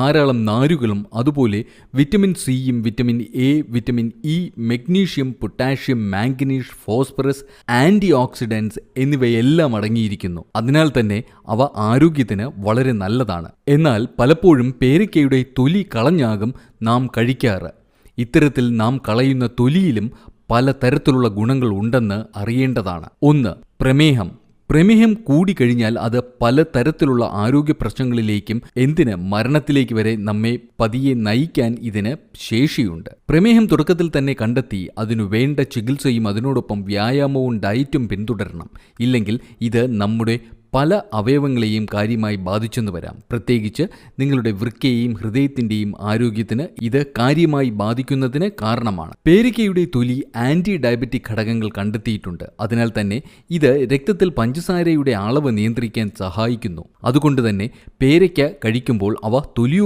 ധാരാളം നാരുകളും അതുപോലെ വിറ്റമിൻ സിയും vitamin A vitamin E magnesium potassium manganese phosphorus antioxidants എന്നിവയെല്ലാം അടങ്ങിയിരിക്കുന്നു. അതിനാൽ തന്നെ അവ ആരോഗ്യത്തിന് വളരെ നല്ലതാണ്. എന്നാൽ പലപ്പോഴും പേരക്കയുടെ തൊലി കളഞ്ഞാകും നാം കഴിക്കാറ്. ഇത്തരത്തിൽ നാം കളയുന്ന തൊലിയിലും പല തരത്തിലുള്ള ഗുണങ്ങൾ ഉണ്ടെന്ന് അറിയേണ്ടതാണ്. ഒന്ന് പ്രമേഹം. പ്രമേഹം കൂടിക്കഴിഞ്ഞാൽ അത് പല തരത്തിലുള്ള ആരോഗ്യ പ്രശ്നങ്ങളിലേക്കും എന്തിന് മരണത്തിലേക്ക് വരെ നമ്മെ പതിയെ നയിക്കാൻ ഇതിന് ശേഷിയുണ്ട്. പ്രമേഹം തുടക്കത്തിൽ തന്നെ കണ്ടെത്തി അതിനു വേണ്ട ചികിത്സയും അതിനോടൊപ്പം വ്യായാമവും ഡയറ്റും പിന്തുടരണം. ഇല്ലെങ്കിൽ ഇത് നമ്മുടെ പല അവയവങ്ങളെയും കാര്യമായി ബാധിച്ചെന്ന് വരാം. പ്രത്യേകിച്ച് നിങ്ങളുടെ വൃക്കയെയും ഹൃദയത്തിന്റെയും ആരോഗ്യത്തിന് ഇത് കാര്യമായി ബാധിക്കുന്നതിന് കാരണമാണ്. പേരിക്കയുടെ തൊലി ആന്റി ഡയബറ്റിക് ഘടകങ്ങൾ കണ്ടെത്തിയിട്ടുണ്ട്. അതിനാൽ തന്നെ ഇത് രക്തത്തിൽ പഞ്ചസാരയുടെ അളവ് നിയന്ത്രിക്കാൻ സഹായിക്കുന്നു. അതുകൊണ്ട് തന്നെ പേരയ്ക്ക കഴിക്കുമ്പോൾ അവ തൊലിയോട്